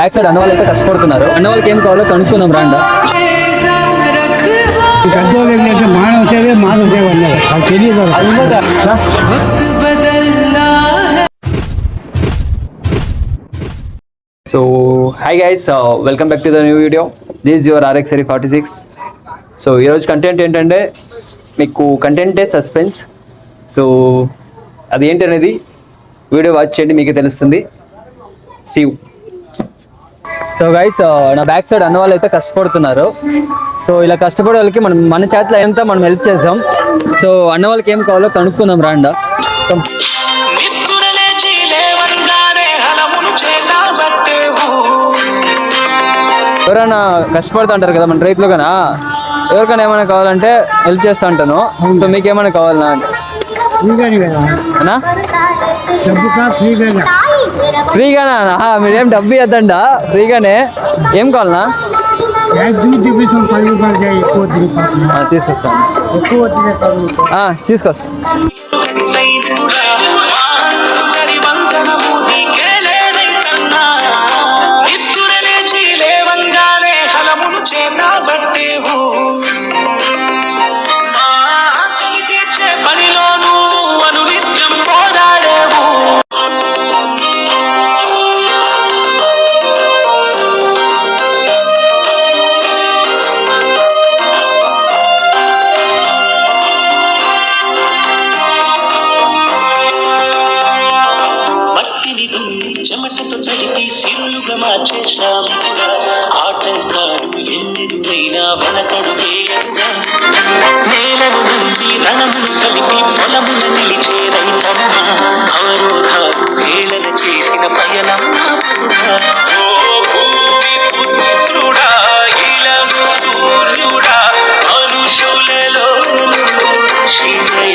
Back side అయితే కష్టపడుతున్నారు. అన్నవాళ్ళకి ఏం కావాలో కనుక్కుందాం రాండా. పెద్దోళ్ళు ఏంటంటే మానవ సేవే సేవ అన్నారు అది తెలియదు so hi guys welcome back to the new video this your RX sorry forty six so ఈరోజు కంటెంట్ ఏంటంటే మీకు కంటెంటే సస్పెన్స్ సో అది ఏంటనేది వీడియో వాచ్ చేయండి మీకు తెలుస్తుంది. సీ సో గైస్ నా బ్యాక్ సైడ్ అన్న వాళ్ళు అయితే కష్టపడుతున్నారు. సో ఇలా కష్టపడే వాళ్ళకి మనం మన చేతిలో ఎంత మనం హెల్ప్ చేద్దాం. సో అన్న వాళ్ళకి ఏం కావాలో కనుక్కుందాం రాండా. ఎవరైనా కష్టపడుతుంటారు కదా మన రైతులు కన్నా ఎవరికైనా ఏమైనా కావాలంటే హెల్ప్ చేస్తా ఉంటాను. సో మీకు ఏమైనా కావాలనా ఫ్రీగానే. ఫ్రీగానే? మీరేం డబ్బు ఇద్దండా ఫ్రీగానే. ఏం కావాలనా తీసుకొస్తాను. తీసుకొస్తాను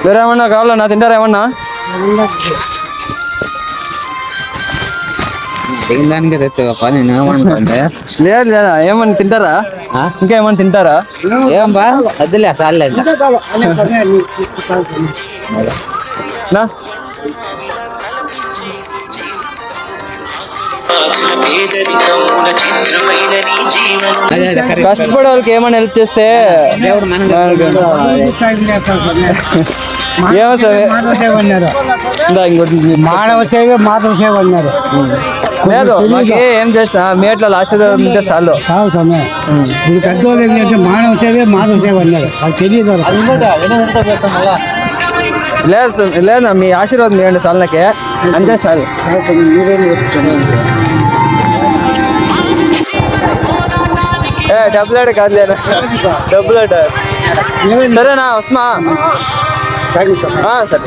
మహాయజ్ఞమే నీదయ్యా నువ్వు కష్టించి అందరికీ సుఖమందించు కృషి బలుడా పంటి సిరులను పుడమిన అన్నా వేరే ఏమన్నా కావాలన్నా తింటారా ఏమన్నా? దిగడానికి తెచ్చుకోపా నేను ఏమనుకుంటే లేదు లేదా. ఏమన్నా తింటారా? ఇంకా ఏమన్నా తింటారా? ఏం బా వద్దులే నా? కష్టపడే వాళ్ళకి ఏమైనా హెల్ప్ చేస్తే ఏమో సార్. మానవ సేవే మాధవ సేవ అన్నారు. లేదు ఏం చేస్తా మీ అట్లా లాస్ట్ ఉంటే చాలు. కావు సమయం. ఇప్పుడు పెద్దోళ్ళు ఏంటంటే మానవ సేవే మాధవ సేవ అన్నారు. అది తెలియదు లేదు సార్, లేదు మీ ఆశీర్వాదం ఇవ్వండి చాలు నాకే. అంతే చాలు ఏ డబ్బులాట కాదు లేదా డబ్బులాట సరేనా ఆ, సరే.